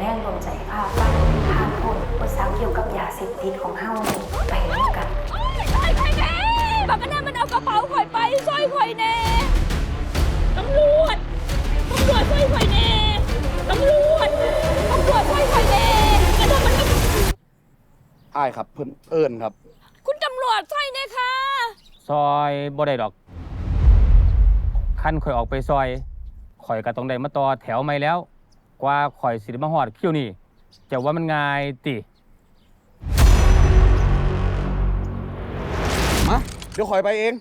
แรงรวมใจภาพปั้นพาพ้นอุปสรรคเกี่ยวกับยาเสพติดของเฮานี่ไปด้วยกันไอ้ไข่แน่บักกันนั่นมันเอากระเป๋าข่อยไปสร้อยข่อยแน่ตำรวจตำรวจสร้อยข่อยแน่ตำรวจตำรวจสร้อยข่อยแน่กระทำมันอ้ายครับเพิ่นเอิ้นครับ คุณตำรวจสร้อยแน่ค่ะซอยบ่ได้ดอกคันข่อยออกไปซอยข่อยก็ต้องได้มาต่อแถวไม่แล้ว กว่าข่อยสิได้มาฮอดคิวนี่จะว่ามันง่ายติ มาเดี๋ยวคอยไปเอง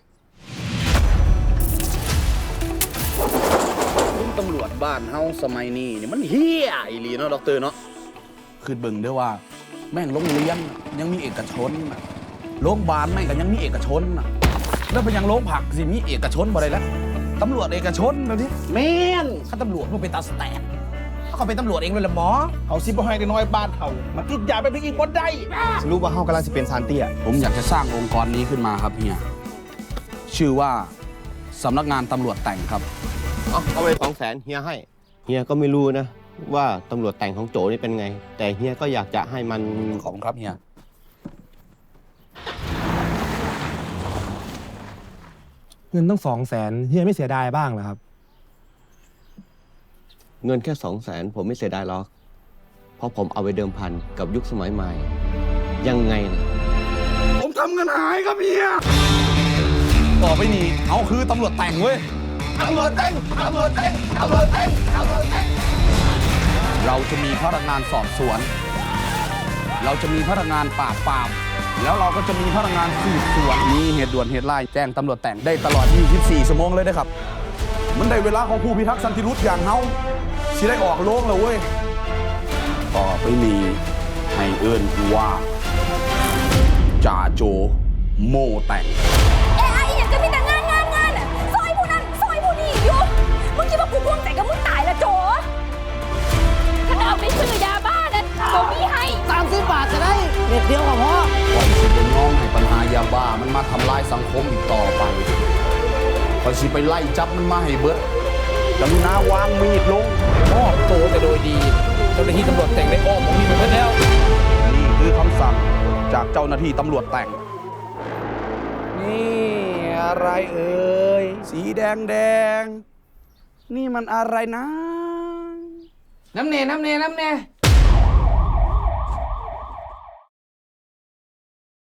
คุณตำรวจบ้านเฮาสมัยนี้นี่มันเฮี้ยอีหลีเนาะดอกเตอร์เนาะคือเบิ่งเด้อว่า แม่งโรงเรียนยังมีเอกชนน่ะโรงพยาบาลแม่งก็ยังมีเอกชนน่ะแล้วเป็นยังโรงผักสิมีเอกชนบ่ได้แล้วตำรวจเอกชนเดี๋ยวนี้แม่นข้าตำรวจมันเป็นตาสแตก เขาก็เป็นตำรวจเองเลยละหมอเอาซิบให้ได้น้อยบ้านเขามาติดยาไปไปอีกคนได้สรุปว่าเขากำลังจะเป็นซานเตียผมอยากจะสร้างองค์กรนี้ขึ้นมาครับเฮียชื่อว่าสำนักงานตำรวจแต่งครับเอาเอาไปสองแสนเฮียให้เฮียก็ไม่รู้นะ ว่าตำรวจแต่งของโจนี่เป็นไง แต่เฮียก็อยากจะให้มันขอบคุณครับเฮียเงินตั้งสองแสนเฮียไม่เสียดายบ้างเหรอครับ เงินแค่สองแสนผมไม่เสียดายหรอก เพราะผมเอาไปเดิมพันกับยุคสมัยใหม่ ยังไงนะผมทำเงินหายครับเฮียต่อไปนี้เอาคือตำรวจแต่งเว้ยตำรวจแต่งตำรวจแต่งตำรวจแต่งตำรวจแต่งเราจะมีพนักงานสอบสวน เราจะมีพนักงานปราบปราม แล้วเราก็จะมีพนักงานสืบสวนมีเหตุด่วนเหตุร้ายแจ้งตำรวจแต่งได้ตลอด 24 ชั่วโมงเลยนะครับ มันได้เวลาของผู้พิทักษ์สันติรุธอย่างเฮาสิได้ออกโลงแล้วเว้ย ต่อไปนี้ให้เอิ้นกูว่าจ่าโจโมแต่ง เอ้ไอ้อยากจะมีแต่งานงานงานอะซอยผู้นั้นซอยผู้นี้อยู่มึงคิดว่ากูพ่วงแต่กับมึงตายละโจถ้าเอาไปซื้อยาบ้านะโจมีให้ สามสิบบาทจะได้เม็ดเดียวกับพ่อปล่อยสิเป็นน้องให้ปัญหายาบ้ามันมาทำลายสังคมอีกต่อไปปล่ อยสิไปไล่จับมันมาให้เบิดกรุณาวางมีดลงมอบตัวแต่โดยดี เจ้าหน้าที่ตำรวจแต่งได้อ้อมผมมีหมดแล้ว นี่คือคำสั่งจากเจ้าหน้าที่ตำรวจแต่ง นี่อะไรเอ่ย สีแดงแดง นี่มันอะไรนะ น้ำเนน้ำเนน้ำเน